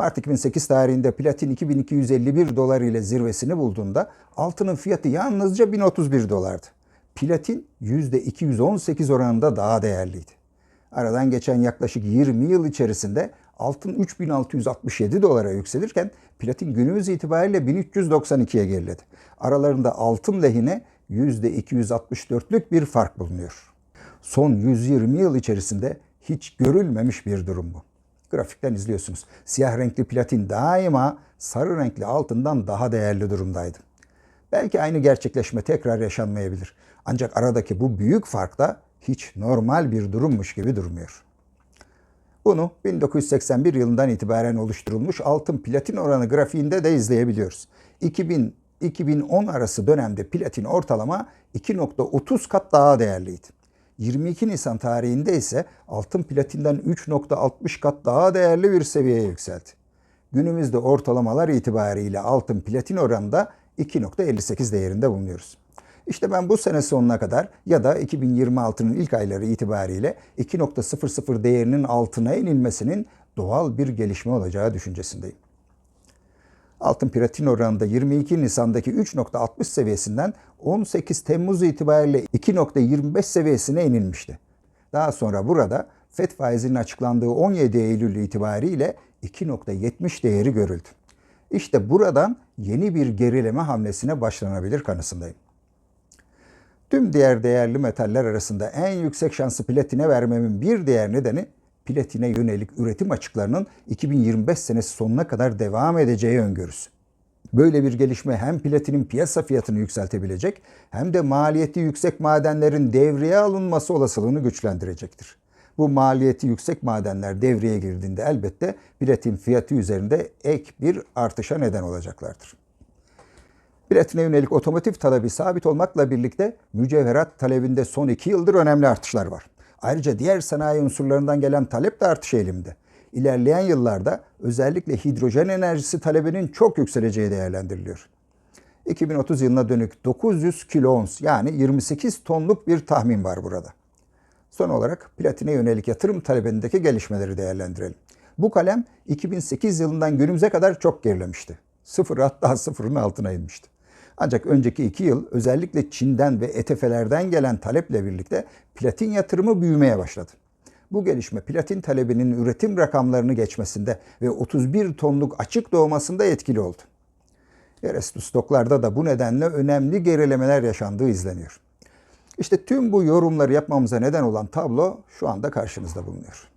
Mart 2008 tarihinde platin 2251 dolar ile zirvesini bulduğunda altının fiyatı yalnızca 1031 dolardı. Platin %218 oranında daha değerliydi. Aradan geçen yaklaşık 20 yıl içerisinde altın 3667 dolara yükselirken platin günümüz itibariyle 1392'ye geriledi. Aralarında altın lehine %264'lük bir fark bulunuyor. Son 120 yıl içerisinde hiç görülmemiş bir durum bu. Grafikten izliyorsunuz. Siyah renkli platin daima sarı renkli altından daha değerli durumdaydı. Belki aynı gerçekleşme tekrar yaşanmayabilir. Ancak aradaki bu büyük fark da hiç normal bir durummuş gibi durmuyor. Bunu 1981 yılından itibaren oluşturulmuş altın platin oranı grafiğinde de izleyebiliyoruz. 2000 2010 arası dönemde platin ortalama 2.30 kat daha değerliydi. 22 Nisan tarihinde ise altın platinden 3.60 kat daha değerli bir seviyeye yükseldi. Günümüzde ortalamalar itibariyle altın platin oranında 2.58 değerinde bulunuyoruz. İşte ben bu sene sonuna kadar ya da 2026'nın ilk ayları itibariyle 2.00 değerinin altına inilmesinin doğal bir gelişme olacağı düşüncesindeyim. Altın platin oranında 22 Nisan'daki 3.60 seviyesinden 18 Temmuz itibariyle 2.25 seviyesine inilmişti. Daha sonra burada FED faizinin açıklandığı 17 Eylül itibariyle 2.70 değeri görüldü. İşte buradan yeni bir gerileme hamlesine başlanabilir kanısındayım. Tüm diğer değerli metaller arasında en yüksek şansı platine vermemin bir diğer nedeni platine yönelik üretim açıklarının 2025 senesi sonuna kadar devam edeceği öngörüsü. Böyle bir gelişme hem platinin piyasa fiyatını yükseltebilecek hem de maliyeti yüksek madenlerin devreye alınması olasılığını güçlendirecektir. Bu maliyeti yüksek madenler devreye girdiğinde elbette platin fiyatı üzerinde ek bir artışa neden olacaklardır. Platine yönelik otomotiv talebi sabit olmakla birlikte mücevherat talebinde son iki yıldır önemli artışlar var. Ayrıca diğer sanayi unsurlarından gelen talep de artış eğiliminde. İlerleyen yıllarda özellikle hidrojen enerjisi talebinin çok yükseleceği değerlendiriliyor. 2030 yılına dönük 900 kilo ons yani 28 tonluk bir tahmin var burada. Son olarak platine yönelik yatırım talebindeki gelişmeleri değerlendirelim. Bu kalem 2008 yılından günümüze kadar çok gerilemişti. Sıfır hatta sıfırın altına inmişti. Ancak önceki iki yıl özellikle Çin'den ve ETF'lerden gelen taleple birlikte platin yatırımı büyümeye başladı. Bu gelişme platin talebinin üretim rakamlarını geçmesinde ve 31 tonluk açık doğmasında etkili oldu. Yerüstü stoklarda da bu nedenle önemli gerilemeler yaşandığı izleniyor. İşte tüm bu yorumları yapmamıza neden olan tablo şu anda karşınızda bulunuyor.